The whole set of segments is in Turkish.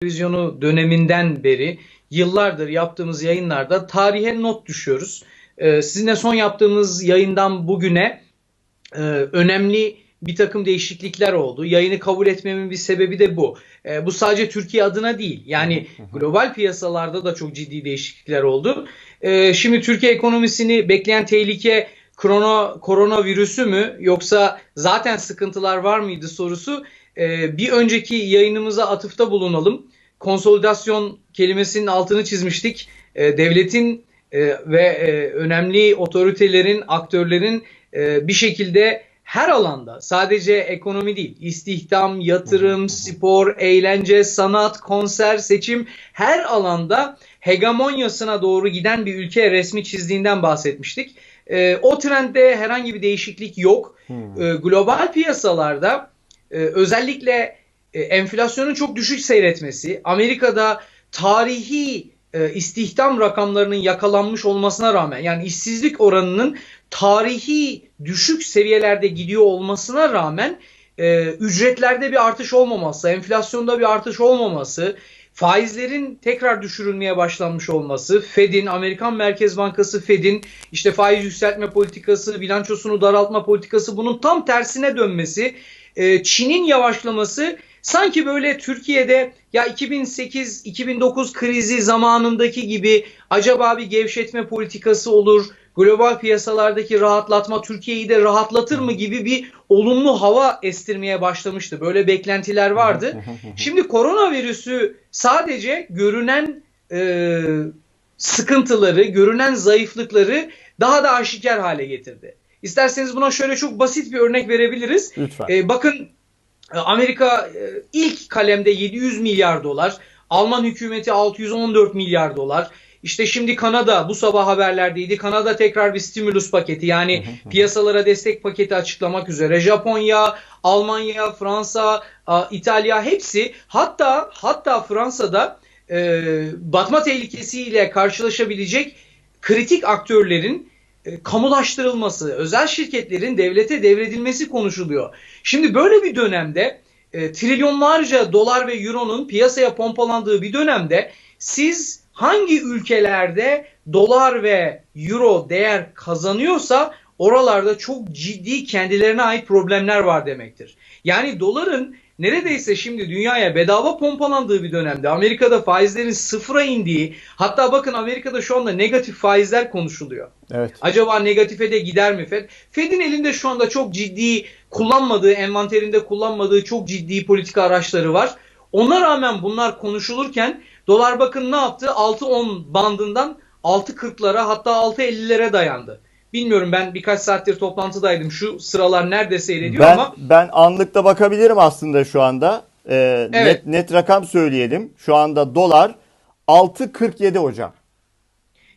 televizyonu döneminden beri yıllardır yaptığımız yayınlarda tarihe not düşüyoruz. Ee, sizinle son yaptığımız yayından bugüne e, önemli bir takım değişiklikler oldu. Yayını kabul etmemin bir sebebi de bu. E, bu sadece Türkiye adına değil. Yani global piyasalarda da çok ciddi değişiklikler oldu. E, şimdi Türkiye ekonomisini bekleyen tehlike korona, koronavirüsü mü yoksa zaten sıkıntılar var mıydı sorusu. E, bir önceki yayınımıza atıfta bulunalım. Konsolidasyon kelimesinin altını çizmiştik. E, devletin e, ve e, önemli otoritelerin, aktörlerin e, bir şekilde her alanda sadece ekonomi değil istihdam, yatırım, spor, eğlence, sanat, konser, seçim her alanda hegemonyasına doğru giden bir ülke resmi çizdiğinden bahsetmiştik. E, o trendde herhangi bir değişiklik yok. Hmm. E, global piyasalarda e, özellikle e, enflasyonun çok düşük seyretmesi, Amerika'da tarihi e, istihdam rakamlarının yakalanmış olmasına rağmen yani işsizlik oranının tarihi düşük seviyelerde gidiyor olmasına rağmen e, ücretlerde bir artış olmaması, enflasyonda bir artış olmaması, faizlerin tekrar düşürülmeye başlanmış olması, Fed'in, Amerikan Merkez Bankası Fed'in işte faiz yükseltme politikası, bilançosunu daraltma politikası bunun tam tersine dönmesi, e, Çin'in yavaşlaması sanki böyle Türkiye'de ya 2008-2009 krizi zamanındaki gibi acaba bir gevşetme politikası olur, global piyasalardaki rahatlatma Türkiye'yi de rahatlatır mı gibi bir olumlu hava estirmeye başlamıştı. Böyle beklentiler vardı. Şimdi koronavirüsü sadece görünen e, sıkıntıları, görünen zayıflıkları daha da aşikar hale getirdi. İsterseniz buna şöyle çok basit bir örnek verebiliriz. Lütfen. E, bakın Amerika e, ilk kalemde 700 milyar dolar, Alman hükümeti 614 milyar dolar. İşte şimdi Kanada bu sabah haberlerdeydi. Kanada tekrar bir stimulus paketi yani piyasalara destek paketi açıklamak üzere. Japonya, Almanya, Fransa, İtalya hepsi hatta hatta Fransa'da e, batma tehlikesiyle karşılaşabilecek kritik aktörlerin e, kamulaştırılması, özel şirketlerin devlete devredilmesi konuşuluyor. Şimdi böyle bir dönemde e, trilyonlarca dolar ve euronun piyasaya pompalandığı bir dönemde siz hangi ülkelerde dolar ve euro değer kazanıyorsa oralarda çok ciddi kendilerine ait problemler var demektir. Yani doların neredeyse şimdi dünyaya bedava pompalandığı bir dönemde Amerika'da faizlerin sıfıra indiği hatta bakın Amerika'da şu anda negatif faizler konuşuluyor. Evet. Acaba negatife de gider mi Fed? Fed'in elinde şu anda çok ciddi kullanmadığı, envanterinde kullanmadığı çok ciddi politika araçları var. Ona rağmen bunlar konuşulurken dolar bakın ne yaptı? 6.10 bandından 6.40'lara hatta 6.50'lere dayandı. Bilmiyorum ben birkaç saattir toplantıdaydım. Şu sıralar nerede seyrediyor ben, ama. Ben anlıkta bakabilirim aslında şu anda. Ee, Evet. net, net rakam söyleyelim. Şu anda dolar 6.47 hocam.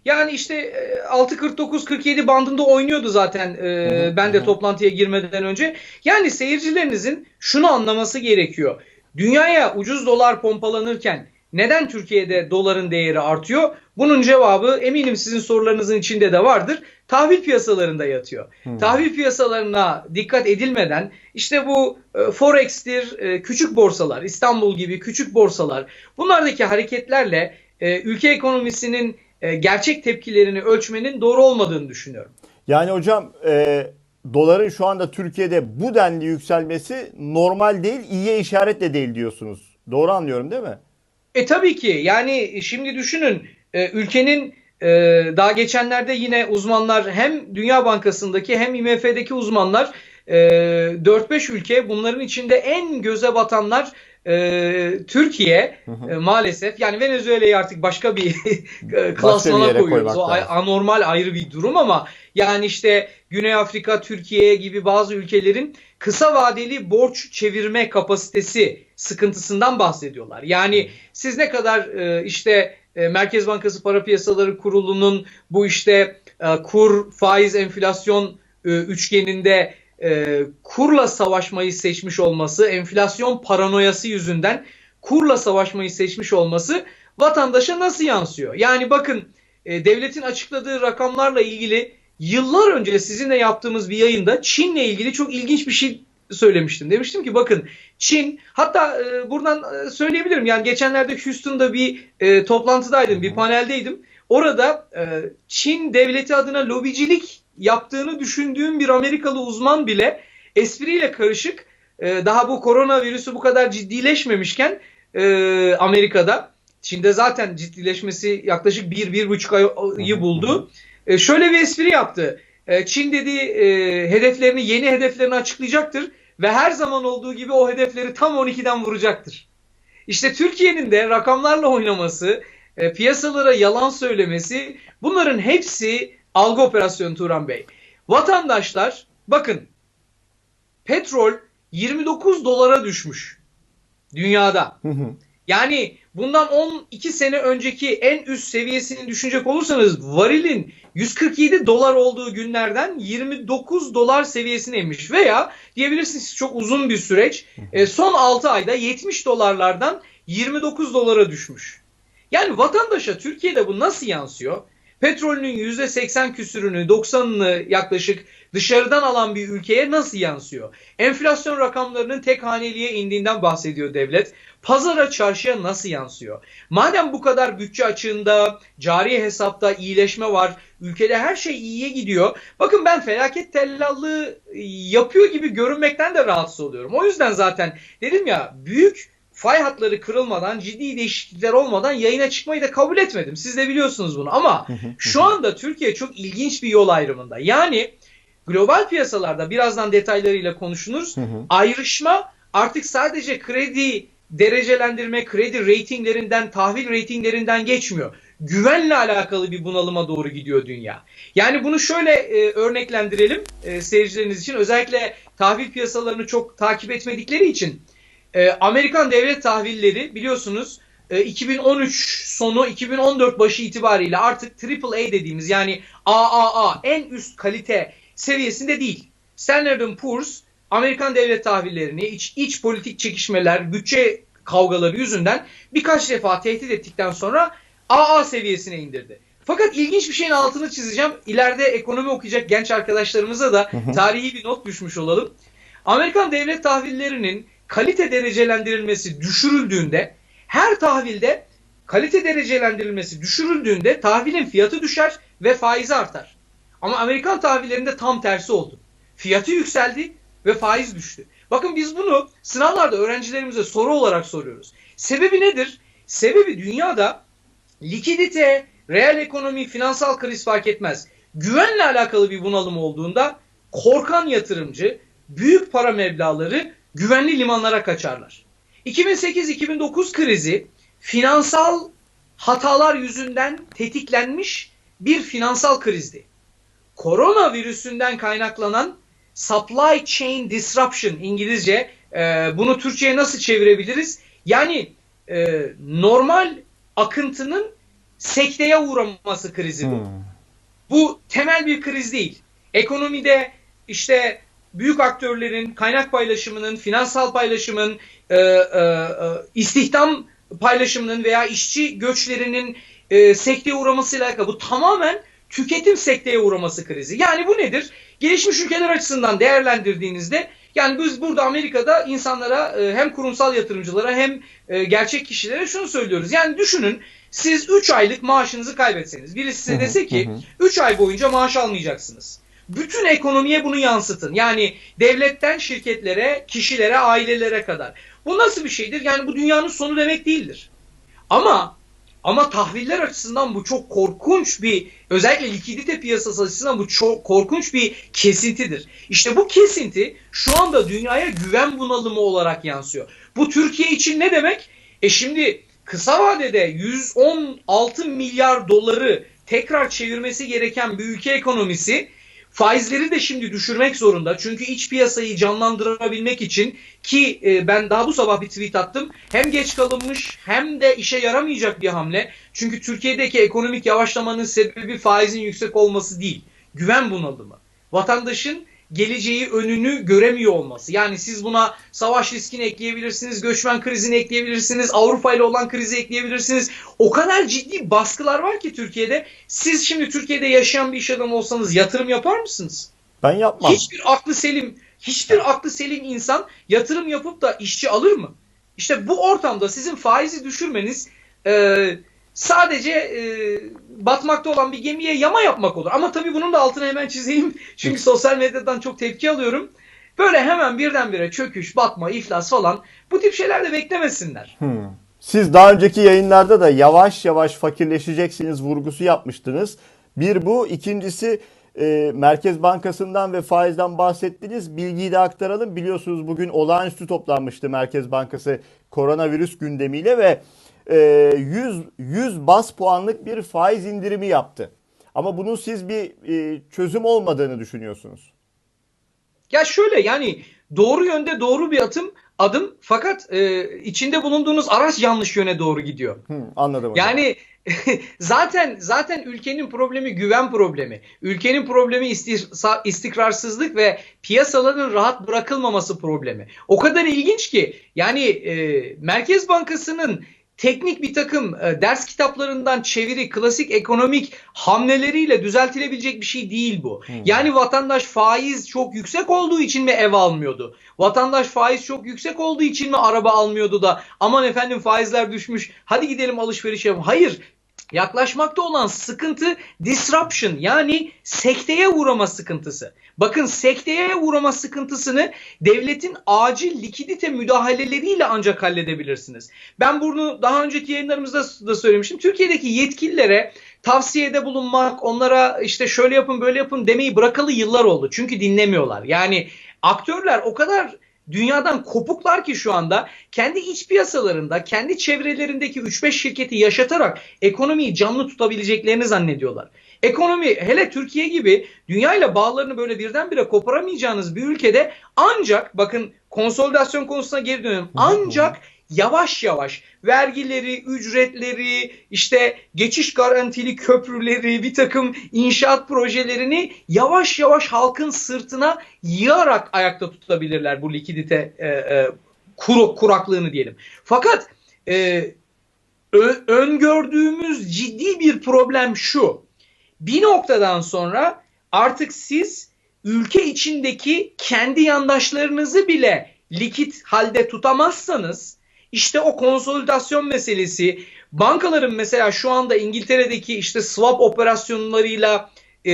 Yani işte e, 6.49-47 bandında oynuyordu zaten e, ben de toplantıya girmeden önce. Yani seyircilerinizin şunu anlaması gerekiyor. Dünyaya ucuz dolar pompalanırken neden Türkiye'de doların değeri artıyor? Bunun cevabı eminim sizin sorularınızın içinde de vardır. Tahvil piyasalarında yatıyor. Tahvil piyasalarına dikkat edilmeden işte bu e, Forex'tir, e, küçük borsalar, İstanbul gibi küçük borsalar bunlardaki hareketlerle e, ülke ekonomisinin e, gerçek tepkilerini ölçmenin doğru olmadığını düşünüyorum. Yani hocam e, doların şu anda Türkiye'de bu denli yükselmesi normal değil, iyiye işaret de değil diyorsunuz. Doğru anlıyorum değil mi? E tabii ki. Yani şimdi düşünün e, ülkenin e, daha geçenlerde yine uzmanlar hem Dünya Bankası'ndaki hem IMF'deki uzmanlar e, 4-5 ülke bunların içinde en göze batanlar e, Türkiye e, maalesef. Yani Venezuela'yı artık başka bir e, klasmana koyuyoruz. O ay- anormal ayrı bir durum ama yani işte Güney Afrika, Türkiye gibi bazı ülkelerin kısa vadeli borç çevirme kapasitesi sıkıntısından bahsediyorlar. Yani siz ne kadar e, işte e, Merkez Bankası Para Piyasaları Kurulu'nun bu işte e, kur, faiz, enflasyon e, üçgeninde e, kurla savaşmayı seçmiş olması, enflasyon paranoyası yüzünden kurla savaşmayı seçmiş olması vatandaşa nasıl yansıyor? Yani bakın e, devletin açıkladığı rakamlarla ilgili yıllar önce sizinle yaptığımız bir yayında Çin'le ilgili çok ilginç bir şey söylemiştim. Demiştim ki bakın Çin hatta e, buradan e, söyleyebilirim. Yani geçenlerde Houston'da bir e, toplantıdaydım, bir paneldeydim. Orada e, Çin devleti adına lobicilik yaptığını düşündüğüm bir Amerikalı uzman bile espriyle karışık e, daha bu koronavirüsü bu kadar ciddileşmemişken e, Amerika'da Çin'de zaten ciddileşmesi yaklaşık bir, bir buçuk ayı buldu. E, şöyle bir espri yaptı. E, Çin dedi e, hedeflerini, yeni hedeflerini açıklayacaktır ve her zaman olduğu gibi o hedefleri tam 12'den vuracaktır. İşte Türkiye'nin de rakamlarla oynaması, e, piyasalara yalan söylemesi bunların hepsi algı operasyonu Turan Bey. Vatandaşlar bakın petrol 29 dolara düşmüş dünyada. Yani bundan 12 sene önceki en üst seviyesini düşünecek olursanız varilin 147 dolar olduğu günlerden 29 dolar seviyesine inmiş veya diyebilirsiniz çok uzun bir süreç e, son 6 ayda 70 dolarlardan 29 dolara düşmüş. Yani vatandaşa Türkiye'de bu nasıl yansıyor? Petrolünün %80 küsürünü 90'ını yaklaşık dışarıdan alan bir ülkeye nasıl yansıyor? Enflasyon rakamlarının tek haneliğe indiğinden bahsediyor devlet. Pazara çarşıya nasıl yansıyor? Madem bu kadar bütçe açığında, cari hesapta iyileşme var, ülkede her şey iyiye gidiyor. Bakın ben felaket tellallığı yapıyor gibi görünmekten de rahatsız oluyorum. O yüzden zaten dedim ya büyük fay hatları kırılmadan, ciddi değişiklikler olmadan yayına çıkmayı da kabul etmedim. Siz de biliyorsunuz bunu ama şu anda Türkiye çok ilginç bir yol ayrımında. Yani global piyasalarda birazdan detaylarıyla konuşulur. Ayrışma artık sadece kredi derecelendirme, kredi reytinglerinden, tahvil reytinglerinden geçmiyor. Güvenle alakalı bir bunalıma doğru gidiyor dünya. Yani bunu şöyle e, örneklendirelim e, seyircileriniz için. Özellikle tahvil piyasalarını çok takip etmedikleri için. E, Amerikan devlet tahvilleri biliyorsunuz e, 2013 sonu 2014 başı itibariyle artık AAA dediğimiz yani AAA en üst kalite seviyesinde değil. Standard Poor's Amerikan devlet tahvillerini iç, iç politik çekişmeler, bütçe kavgaları yüzünden birkaç defa tehdit ettikten sonra AA seviyesine indirdi. Fakat ilginç bir şeyin altını çizeceğim. İleride ekonomi okuyacak genç arkadaşlarımıza da tarihi bir not düşmüş olalım. Amerikan devlet tahvillerinin kalite derecelendirilmesi düşürüldüğünde her tahvilde kalite derecelendirilmesi düşürüldüğünde tahvilin fiyatı düşer ve faizi artar. Ama Amerikan tahvillerinde tam tersi oldu. Fiyatı yükseldi ve faiz düştü. Bakın biz bunu sınavlarda öğrencilerimize soru olarak soruyoruz. Sebebi nedir? Sebebi dünyada likidite, reel ekonomi, finansal kriz fark etmez. Güvenle alakalı bir bunalım olduğunda korkan yatırımcı büyük para meblağları güvenli limanlara kaçarlar. 2008-2009 krizi finansal hatalar yüzünden tetiklenmiş bir finansal krizdi. Korona virüsünden kaynaklanan supply chain disruption İngilizce e, bunu Türkçe'ye nasıl çevirebiliriz? Yani e, normal akıntının sekteye uğraması krizi bu. Hmm. Bu temel bir kriz değil. Ekonomide işte büyük aktörlerin kaynak paylaşımının, finansal paylaşımın, e, e, e, istihdam paylaşımının veya işçi göçlerinin e, sekteye uğramasıyla alakalı. Bu tamamen tüketim sekteye uğraması krizi. Yani bu nedir? Gelişmiş ülkeler açısından değerlendirdiğinizde yani biz burada Amerika'da insanlara e, hem kurumsal yatırımcılara hem e, gerçek kişilere şunu söylüyoruz. Yani düşünün siz 3 aylık maaşınızı kaybetseniz birisi size dese ki 3 ay boyunca maaş almayacaksınız. Bütün ekonomiye bunu yansıtın. Yani devletten şirketlere, kişilere, ailelere kadar. Bu nasıl bir şeydir? Yani bu dünyanın sonu demek değildir. Ama ama tahviller açısından bu çok korkunç bir özellikle likidite piyasası açısından bu çok korkunç bir kesintidir. İşte bu kesinti şu anda dünyaya güven bunalımı olarak yansıyor. Bu Türkiye için ne demek? E şimdi kısa vadede 116 milyar doları tekrar çevirmesi gereken bir ülke ekonomisi faizleri de şimdi düşürmek zorunda. Çünkü iç piyasayı canlandırabilmek için ki e, ben daha bu sabah bir tweet attım. Hem geç kalınmış hem de işe yaramayacak bir hamle. Çünkü Türkiye'deki ekonomik yavaşlamanın sebebi faizin yüksek olması değil. Güven bunalımı. Vatandaşın geleceği önünü göremiyor olması. Yani siz buna savaş riskini ekleyebilirsiniz, göçmen krizini ekleyebilirsiniz, Avrupa ile olan krizi ekleyebilirsiniz. O kadar ciddi baskılar var ki Türkiye'de. Siz şimdi Türkiye'de yaşayan bir iş adamı olsanız yatırım yapar mısınız? Ben yapmam. Hiçbir aklı selim Hiçbir aklı selim insan yatırım yapıp da işçi alır mı? İşte bu ortamda sizin faizi düşürmeniz e, sadece e, batmakta olan bir gemiye yama yapmak olur. Ama tabii bunun da altını hemen çizeyim. Çünkü sosyal medyadan çok tepki alıyorum. Böyle hemen birdenbire çöküş, batma, iflas falan bu tip şeyler de beklemesinler. Hmm. Siz daha önceki yayınlarda da yavaş yavaş fakirleşeceksiniz vurgusu yapmıştınız. Bir bu. ikincisi e, Merkez Bankası'ndan ve faizden bahsettiniz. Bilgiyi de aktaralım. Biliyorsunuz bugün olağanüstü toplanmıştı Merkez Bankası koronavirüs gündemiyle ve 100, 100 bas puanlık bir faiz indirimi yaptı. Ama bunun siz bir e, çözüm olmadığını düşünüyorsunuz. Ya şöyle yani doğru yönde doğru bir atım adım fakat e, içinde bulunduğunuz araç yanlış yöne doğru gidiyor. Hı, anladım hocam. Yani zaten zaten ülkenin problemi güven problemi. Ülkenin problemi istikrarsızlık ve piyasaların rahat bırakılmaması problemi. O kadar ilginç ki yani e, Merkez Bankası'nın teknik bir takım e, ders kitaplarından çeviri, klasik ekonomik hamleleriyle düzeltilebilecek bir şey değil bu. Hmm. Yani vatandaş faiz çok yüksek olduğu için mi ev almıyordu? Vatandaş faiz çok yüksek olduğu için mi araba almıyordu da aman efendim faizler düşmüş hadi gidelim alışveriş yapalım. Hayır yaklaşmakta olan sıkıntı disruption yani sekteye uğrama sıkıntısı. Bakın sekteye uğrama sıkıntısını devletin acil likidite müdahaleleriyle ancak halledebilirsiniz. Ben bunu daha önceki yayınlarımızda da söylemiştim. Türkiye'deki yetkililere tavsiyede bulunmak, onlara işte şöyle yapın böyle yapın demeyi bırakalı yıllar oldu. Çünkü dinlemiyorlar. Yani aktörler o kadar dünyadan kopuklar ki şu anda kendi iç piyasalarında, kendi çevrelerindeki 3-5 şirketi yaşatarak ekonomiyi canlı tutabileceklerini zannediyorlar. Ekonomi hele Türkiye gibi dünyayla bağlarını böyle birdenbire koparamayacağınız bir ülkede ancak bakın konsolidasyon konusuna geri dönüyorum. Ancak yavaş yavaş vergileri, ücretleri, işte geçiş garantili köprüleri, bir takım inşaat projelerini yavaş yavaş halkın sırtına yığarak ayakta tutabilirler bu likidite e, e, kuru, kuraklığını diyelim. Fakat e, ö, öngördüğümüz ciddi bir problem şu. Bir noktadan sonra artık siz ülke içindeki kendi yandaşlarınızı bile likit halde tutamazsanız işte o konsolidasyon meselesi. Bankaların mesela şu anda İngiltere'deki işte swap operasyonlarıyla e,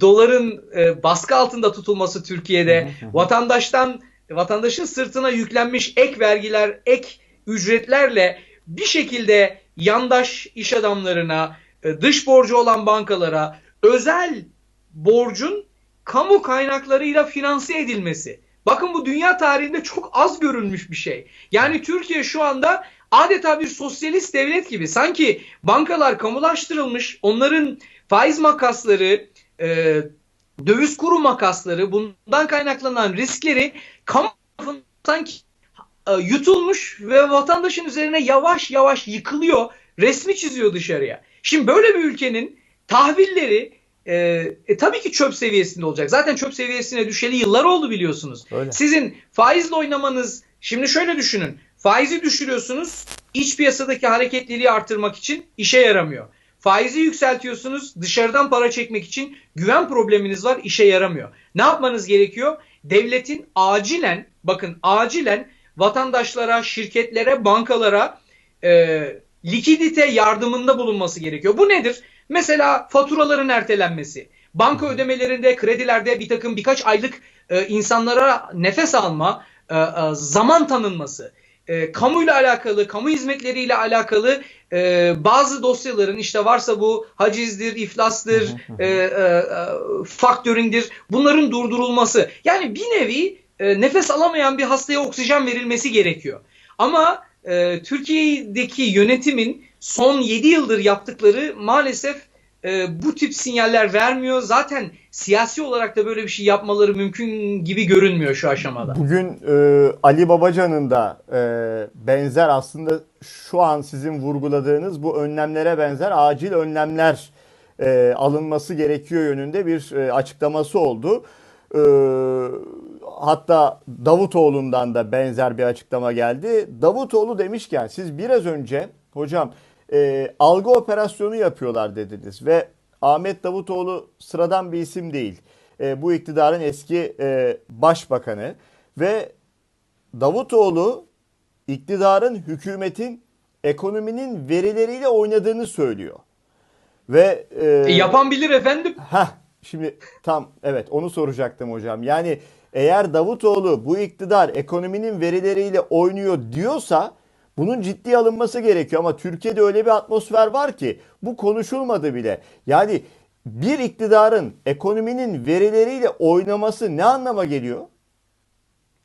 doların e, baskı altında tutulması Türkiye'de. Vatandaştan vatandaşın sırtına yüklenmiş ek vergiler, ek ücretlerle bir şekilde yandaş iş adamlarına, e, dış borcu olan bankalara özel borcun kamu kaynaklarıyla finanse edilmesi. Bakın bu dünya tarihinde çok az görülmüş bir şey. Yani Türkiye şu anda adeta bir sosyalist devlet gibi. Sanki bankalar kamulaştırılmış, onların faiz makasları, e, döviz kuru makasları, bundan kaynaklanan riskleri kamu sanki e, yutulmuş ve vatandaşın üzerine yavaş yavaş yıkılıyor, resmi çiziyor dışarıya. Şimdi böyle bir ülkenin tahvilleri e, e, tabii ki çöp seviyesinde olacak. Zaten çöp seviyesine düşeli yıllar oldu biliyorsunuz. Öyle. Sizin faizle oynamanız, şimdi şöyle düşünün. Faizi düşürüyorsunuz, iç piyasadaki hareketliliği artırmak için işe yaramıyor. Faizi yükseltiyorsunuz, dışarıdan para çekmek için güven probleminiz var, işe yaramıyor. Ne yapmanız gerekiyor? Devletin acilen, bakın acilen vatandaşlara, şirketlere, bankalara e, likidite yardımında bulunması gerekiyor. Bu nedir? Mesela faturaların ertelenmesi, banka ödemelerinde, kredilerde bir takım birkaç aylık e, insanlara nefes alma, e, e, zaman tanınması, e, kamuyla alakalı, kamu hizmetleriyle alakalı e, bazı dosyaların işte varsa bu hacizdir, iflastır, e, e, e, faktöringdir bunların durdurulması. Yani bir nevi e, nefes alamayan bir hastaya oksijen verilmesi gerekiyor. Ama e, Türkiye'deki yönetimin son 7 yıldır yaptıkları maalesef e, bu tip sinyaller vermiyor. Zaten siyasi olarak da böyle bir şey yapmaları mümkün gibi görünmüyor şu aşamada. Bugün e, Ali Babacan'ın da e, benzer aslında şu an sizin vurguladığınız bu önlemlere benzer acil önlemler e, alınması gerekiyor yönünde bir e, açıklaması oldu. E, hatta Davutoğlu'ndan da benzer bir açıklama geldi. Davutoğlu demişken siz biraz önce hocam e, algı operasyonu yapıyorlar dediniz ve Ahmet Davutoğlu sıradan bir isim değil. e, bu iktidarın eski e, başbakanı ve Davutoğlu iktidarın, hükümetin ekonominin verileriyle oynadığını söylüyor. Ve e, E, yapan bilir efendim. Heh, şimdi tam evet onu soracaktım hocam. Yani eğer Davutoğlu bu iktidar ekonominin verileriyle oynuyor diyorsa bunun ciddiye alınması gerekiyor ama Türkiye'de öyle bir atmosfer var ki bu konuşulmadı bile. Yani bir iktidarın ekonominin verileriyle oynaması ne anlama geliyor?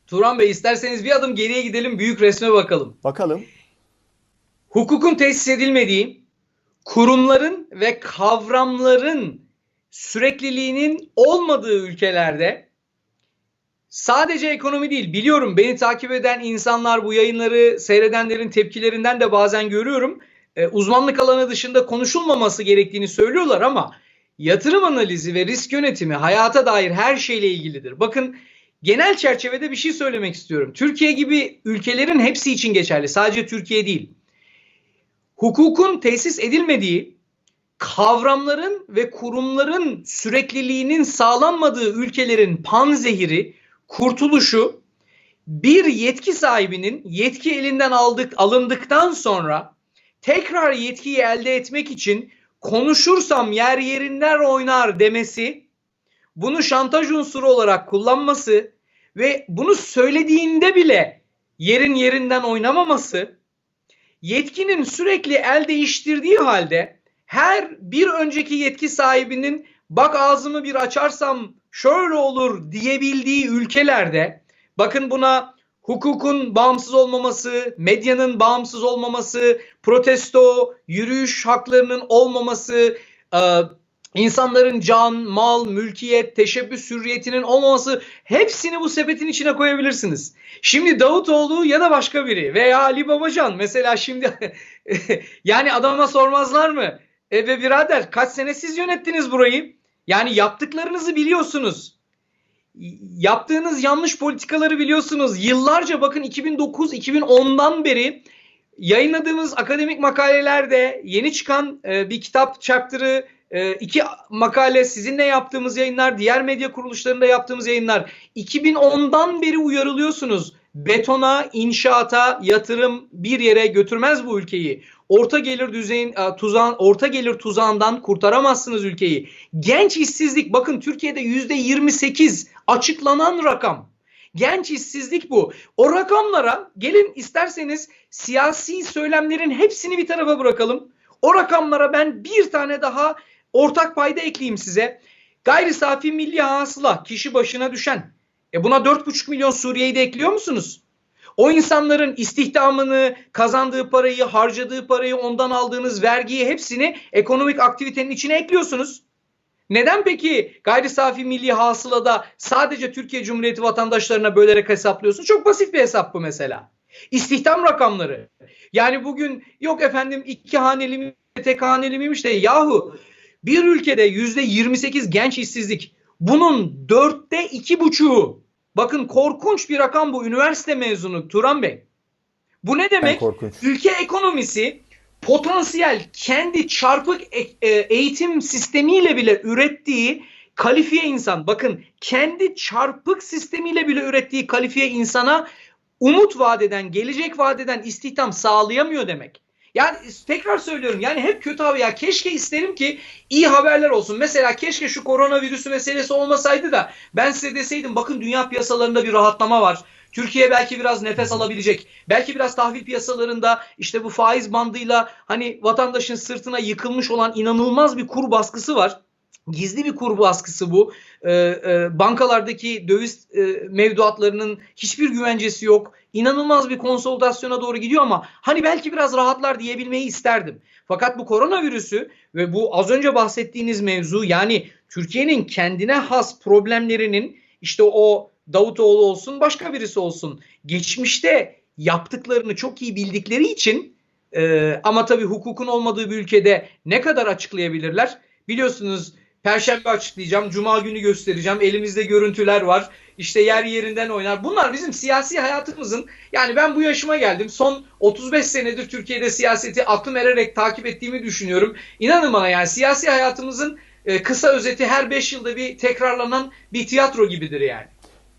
Turan Bey isterseniz bir adım geriye gidelim büyük resme bakalım. Bakalım. Hukukun tesis edilmediği, kurumların ve kavramların sürekliliğinin olmadığı ülkelerde sadece ekonomi değil biliyorum beni takip eden insanlar bu yayınları seyredenlerin tepkilerinden de bazen görüyorum. E, uzmanlık alanı dışında konuşulmaması gerektiğini söylüyorlar ama yatırım analizi ve risk yönetimi hayata dair her şeyle ilgilidir. Bakın genel çerçevede bir şey söylemek istiyorum. Türkiye gibi ülkelerin hepsi için geçerli sadece Türkiye değil hukukun tesis edilmediği, kavramların ve kurumların sürekliliğinin sağlanmadığı ülkelerin panzehiri, kurtuluşu bir yetki sahibinin yetki elinden aldık alındıktan sonra tekrar yetkiyi elde etmek için konuşursam yer yerinden oynar demesi, bunu şantaj unsuru olarak kullanması ve bunu söylediğinde bile yerin yerinden oynamaması yetkinin sürekli el değiştirdiği halde her bir önceki yetki sahibinin bak ağzımı bir açarsam şöyle olur diyebildiği ülkelerde bakın buna hukukun bağımsız olmaması, medyanın bağımsız olmaması, protesto, yürüyüş haklarının olmaması, e, insanların can, mal, mülkiyet, teşebbüs hürriyetinin olmaması hepsini bu sepetin içine koyabilirsiniz. Şimdi Davutoğlu ya da başka biri veya Ali Babacan mesela şimdi yani adama sormazlar mı? E be birader kaç sene siz yönettiniz burayı? Yani yaptıklarınızı biliyorsunuz. Yaptığınız yanlış politikaları biliyorsunuz. Yıllarca bakın 2009-2010'dan beri yayınladığımız akademik makalelerde yeni çıkan e, bir kitap chapter'ı e, iki makale sizinle yaptığımız yayınlar, diğer medya kuruluşlarında yaptığımız yayınlar. 2010'dan beri uyarılıyorsunuz. Betona, inşaata, yatırım bir yere götürmez bu ülkeyi. Orta gelir düzeyin tuzağın orta gelir tuzağından kurtaramazsınız ülkeyi. Genç işsizlik bakın Türkiye'de yüzde 28 açıklanan rakam. Genç işsizlik bu. O rakamlara gelin isterseniz siyasi söylemlerin hepsini bir tarafa bırakalım. O rakamlara ben bir tane daha ortak payda ekleyeyim size. Gayri safi milli hasıla kişi başına düşen. E buna 4,5 milyon Suriye'yi de ekliyor musunuz? O insanların istihdamını, kazandığı parayı, harcadığı parayı, ondan aldığınız vergiyi hepsini ekonomik aktivitenin içine ekliyorsunuz. Neden peki gayri safi milli hasılada sadece Türkiye Cumhuriyeti vatandaşlarına bölerek hesaplıyorsun? Çok basit bir hesap bu mesela. İstihdam rakamları. Yani bugün yok efendim iki haneli mi, tek haneli miymiş de yahu bir ülkede yüzde 28 genç işsizlik. Bunun dörtte iki buçuğu. Bakın korkunç bir rakam bu üniversite mezunu Turan Bey. Bu ne demek? Ülke ekonomisi potansiyel kendi çarpık e, eğitim sistemiyle bile ürettiği kalifiye insan bakın kendi çarpık sistemiyle bile ürettiği kalifiye insana umut vadeden gelecek vadeden istihdam sağlayamıyor demek. Yani tekrar söylüyorum yani hep kötü haber ya keşke isterim ki iyi haberler olsun. Mesela keşke şu koronavirüsü meselesi olmasaydı da ben size deseydim bakın dünya piyasalarında bir rahatlama var. Türkiye belki biraz nefes alabilecek. Belki biraz tahvil piyasalarında işte bu faiz bandıyla hani vatandaşın sırtına yıkılmış olan inanılmaz bir kur baskısı var. Gizli bir kur baskısı bu. Ee, e, bankalardaki döviz e, mevduatlarının hiçbir güvencesi yok. İnanılmaz bir konsolidasyona doğru gidiyor ama hani belki biraz rahatlar diyebilmeyi isterdim. Fakat bu koronavirüsü ve bu az önce bahsettiğiniz mevzu yani Türkiye'nin kendine has problemlerinin işte o Davutoğlu olsun başka birisi olsun geçmişte yaptıklarını çok iyi bildikleri için e, ama tabii hukukun olmadığı bir ülkede ne kadar açıklayabilirler? Biliyorsunuz Perşembe açıklayacağım, Cuma günü göstereceğim. Elimizde görüntüler var. İşte yer yerinden oynar. Bunlar bizim siyasi hayatımızın yani ben bu yaşıma geldim. Son 35 senedir Türkiye'de siyaseti aklım ererek takip ettiğimi düşünüyorum. İnanın bana yani siyasi hayatımızın e, kısa özeti her 5 yılda bir tekrarlanan bir tiyatro gibidir yani.